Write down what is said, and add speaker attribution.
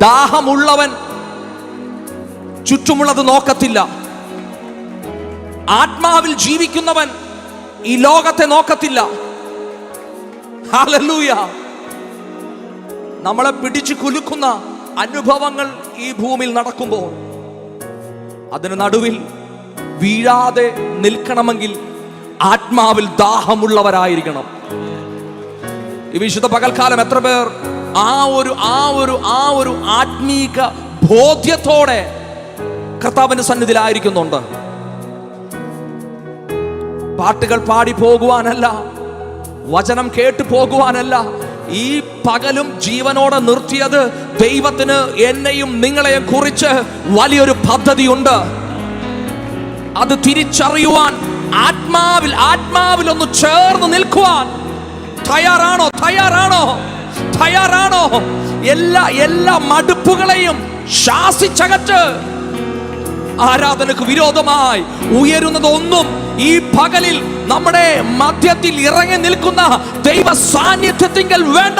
Speaker 1: ദാഹമുള്ളവൻ ചുറ്റുമുള്ളത് നോക്കത്തില്ല. ആത്മാവിൽ ജീവിക്കുന്നവൻ ഈ ലോകത്തെ നോക്കത്തില്ല. ഹല്ലേലൂയ. നമ്മളെ പിടിച്ചു കുലുക്കുന്ന അനുഭവങ്ങൾ ഈ ഭൂമിയിൽ നടക്കുമ്പോൾ അതിന് നടുവിൽ വീഴാതെ നിൽക്കണമെങ്കിൽ ആത്മാവിൽ ദാഹമുള്ളവരായിരിക്കണം. ഈ വിശുദ്ധ പകൽക്കാലം എത്ര പേർ ആ ഒരു ആ ഒരു ആ ഒരു ആത്മീക ബോധ്യത്തോടെ കർത്താവിന്റെ സന്നിധിയിലായിരിക്കുന്നുണ്ട്. പാട്ടുകൾ പാടി പോകുവാനല്ല വചനം കേട്ടു പോകുവാനല്ല ഈ പകലും ജീവനോടെ നിർത്തിയത് ദൈവത്തിന് എന്നെയും നിങ്ങളെയും കുറിച്ച് വലിയൊരു പദ്ധതിയുണ്ട്. അത് തിരിച്ചറിയുവാൻ ആത്മാവിൽ ആത്മാവിൽ ഒന്ന് ചേർന്ന് നിൽക്കുവാൻ തയ്യാറാണോ? തയ്യാറാണോ? തയ്യാറാണോ? എല്ലാ എല്ലാ മടുപ്പുകളെയും ശാസിച്ചകറ്റ്. ആരാധനക്ക് വിരോധമായി ഉയരുന്നതൊന്നും ഈ പകലിൽ നമ്മുടെ മധ്യത്തിൽ ഇറങ്ങി നിൽക്കുന്ന ദൈവ സാന്നിധ്യത്തിങ്കൽ വേണ്ട.